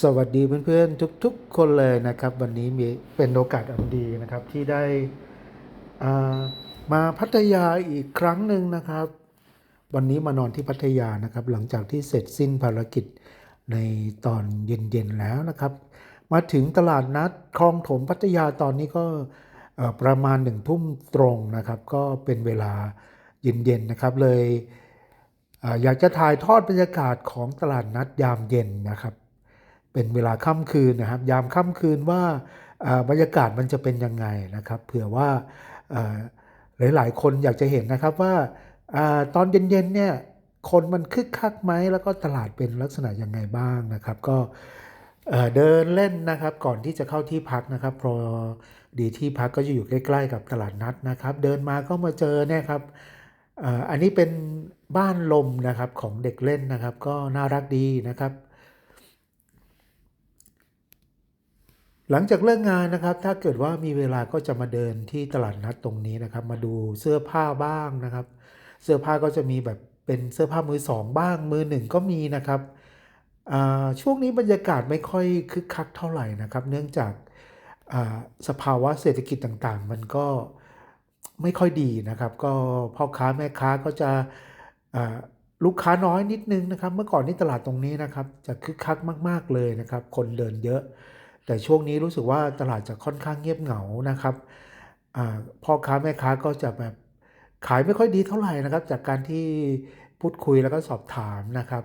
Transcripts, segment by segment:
สวัสดีเพื่อนๆ ทุกๆ คนเลยนะครับ วันนี้มีเป็นโอกาสอันดีนะครับที่ได้มาพัทยาอีกครั้งหนึ่งนะครับ วันนี้มานอนที่พัทยานะครับ หลังจากที่เสร็จสิ้นภารกิจในตอนเย็นๆแล้วนะครับ มาถึงตลาดนัดคลองถมพัทยาตอนนี้ก็ประมาณหนึ่งทุ่มตรงนะครับ ก็เป็นเวลาเย็นๆนะครับเลยอยากจะถ่ายทอดบรรยากาศของตลาดนัดยามเย็นนะครับ เป็นเวลาค่ำคืนนะครับ ยามค่ำคืนว่าบรรยากาศมันจะเป็นยังไงนะครับ เผื่อว่าหลาย ๆ คนอยากจะเห็นนะครับว่าตอนเย็น ๆ เนี่ยคนมันคึกคักไหมแล้วก็ตลาดเป็นลักษณะยังไงบ้างนะครับ ก็เดินเล่นนะครับก่อนที่จะเข้าที่พักนะครับเพอดีที่พักก็จะอยู่ใกล้ ๆ กับตลาดนัดนะครับ เดินมาก็มาเจอเนี่ยครับอันนี้เป็นบ้านลมนะครับของเด็กเล่นนะครับ ก็น่ารักดีนะครับ หลังจากเลิกงานนะครับ ถ้าเกิดว่ามีเวลาก็จะมาเดินที่ตลาดนัดตรงนี้นะครับ มาดูเสื้อผ้าบ้างนะครับ เสื้อผ้าก็จะมีแบบเป็นเสื้อผ้ามือสองบ้าง มือหนึ่งก็มีนะครับช่วงนี้บรรยากาศไม่ค่อยคึกคักเท่าไหร่นะครับ เนื่องจากสภาวะเศรษฐกิจต่างๆ มันก็ไม่ค่อยดีนะครับ ก็พ่อค้าแม่ค้าก็จะลูกค้าน้อยนิดนึงนะครับ เมื่อก่อนนี่ตลาดตรงนี้นะครับ จะคึกคักมาก ๆเลยนะครับ คนเดินเยอะ แต่ช่วงนี้รู้สึกว่าตลาดจะค่อนข้างเงียบเหงานะครับพ่อค้าแม่ค้าก็จะแบบขายไม่ค่อยดีเท่าไหร่นะครับ จากการที่พูดคุยแล้วก็สอบถามนะครับ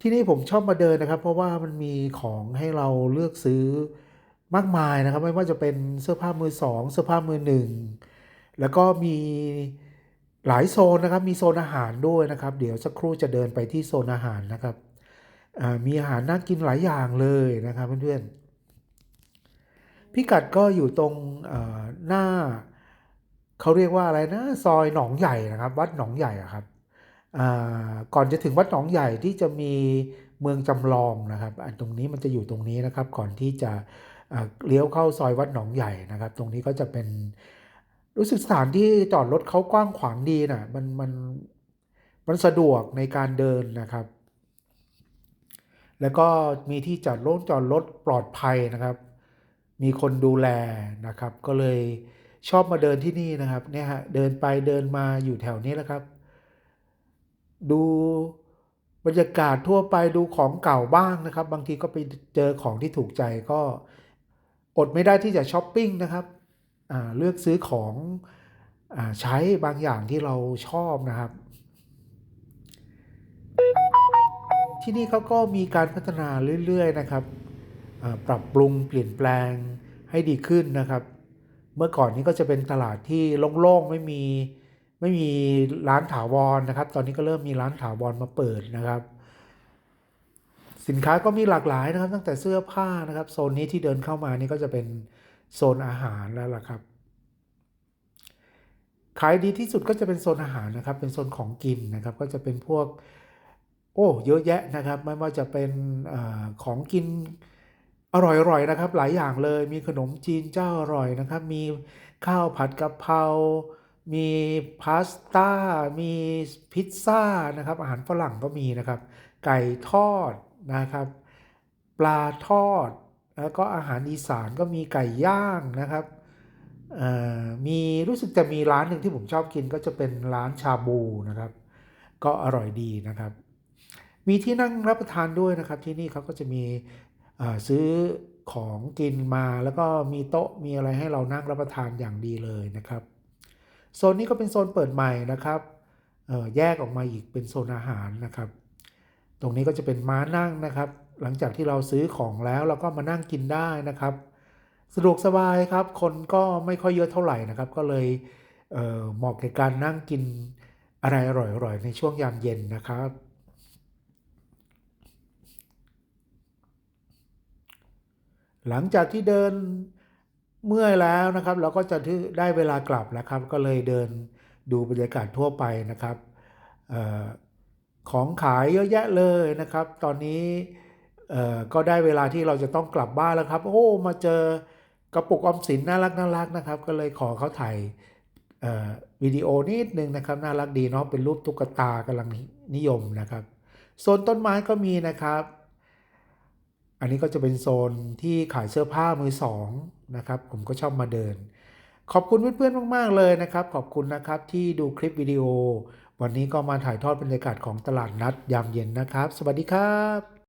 ที่นี่ผมชอบมาเดินนะครับ เพราะว่ามันมีของให้เราเลือกซื้อมากมายนะครับ ไม่ว่าจะเป็นเสื้อผ้ามือสองเสื้อผ้ามือหนึ่งแล้วก็มีหลายโซนนะครับ มีโซนอาหารด้วยนะครับ เดี๋ยวสักครู่จะเดินไปที่โซนอาหารนะครับ มีอาหารน่ากินหลายอย่างเลยนะครับเพื่อนๆพิกัดก็อยู่ตรงหน้าเขาเรียกว่าอะไรนะซอยหนองใหญ่นะครับ วัดหนองใหญ่ครับก่อนจะถึงวัดหนองใหญ่ที่จะมีเมืองจำลองนะครับ อันตรงนี้มันจะอยู่ตรงนี้นะครับ ก่อนที่จะเลี้ยวเข้าซอยวัดหนองใหญ่นะครับ ตรงนี้ก็จะเป็นรู้สึกสถานที่จอดรถเขากว้างขวางดีนะมันมันมันสะดวกในการเดินนะครับ แล้วก็มีที่จอดรถจอดรถปลอดภัยนะครับ มีคนดูแลนะครับ ก็เลยชอบมาเดินที่นี่นะครับเนี่ยฮะเดินไปเดินมาอยู่แถวนี้แหละครับ ดูบรรยากาศทั่วไปดูของเก่าบ้างนะครับ บางทีก็ไปเจอของที่ถูกใจก็อดไม่ได้ที่จะช้อปปิ้งนะครับเลือกซื้อของอใช้บางอย่างที่เราชอบนะครับ ที่นี่เขาก็มีการพัฒนาเรื่อยๆนะครับ ปรับปรุงเปลี่ยนแปลงให้ดีขึ้นนะครับ เมื่อก่อนนี้ก็จะเป็นตลาดที่โล่งๆไม่มีไม่มีร้านถาวรนะครับ ตอนนี้ก็เริ่มมีร้านถาวรมาเปิดนะครับ สินค้าก็มีหลากหลายนะครับ ตั้งแต่เสื้อผ้านะครับ โซนนี้ที่เดินเข้ามานี่ก็จะเป็นโซนอาหารแล้วล่ะครับ ขายดีที่สุดก็จะเป็นโซนอาหารนะครับ เป็นโซนของกินนะครับ ก็จะเป็นพวก โอ้เยอะแยะนะครับ ไม่ว่าจะเป็นอของกินอร่อยๆนะครับ หลายอย่างเลยมีขนมจีนเจ้าอร่อยนะครับ มีข้าวผัดกะเพรา มีพาสต้า มีพิซซ่านะครับ อาหารฝรั่งก็มีนะครับ ไก่ทอดนะครับ ปลาทอด แล้วก็อาหารอีสานก็มีไก่ย่างนะครับมีรู้สึกจะมีร้านหนึ่งที่ผมชอบกินก็จะเป็นร้านชาบูนะครับ ก็อร่อยดีนะครับ มีที่นั่งรับประทานด้วยนะครับ ที่นี่เขาก็จะมีซื้อของกินมาแล้วก็มีโต๊ะมีอะไรให้เรานั่งรับประทานอย่างดีเลยนะครับโซนนี้ก็เป็นโซนเปิดใหม่นะครับแยกออกมาอีกเป็นโซนอาหารนะครับ ตรงนี้ก็จะเป็นม้านั่งนะครับ หลังจากที่เราซื้อของแล้วเราก็มานั่งกินได้นะครับ สะดวกสบายครับ คนก็ไม่ค่อยเยอะเท่าไหร่นะครับ ก็เลยเเหมาะแก่การนั่งกินอะไรอร่อยๆในช่วงยามเย็นนะครับ หลังจากที่เดินเมื่อยแล้วนะครับ เราก็จะได้เวลากลับแล้วครับ ก็เลยเดินดูบรรยากาศทั่วไปนะครับออของขายเยอะแยะเลยนะครับ ตอนนี้ก็ได้เวลาที่เราจะต้องกลับบ้านแล้วครับ โอ้มาเจอกระปุกออมสินน่ารักน่ารักนะครับ ก็เลยขอเขาถ่ายวิดีโอนิดนึงนะครับ น่ารักดีเนาะเป็นรูปตุ๊กตากำลังนิยมนะครับโซนต้นไม้ก็มีนะครับ อันนี้ก็จะเป็นโซนที่ขายเสื้อผ้ามือสองนะครับ ผมก็ชอบมาเดิน ขอบคุณเพื่อนๆมาก ๆ เลยนะครับ ขอบคุณนะครับที่ดูคลิปวิดีโอ วันนี้ก็มาถ่ายทอดบรรยากาศของตลาดนัดยามเย็นนะครับ สวัสดีครับ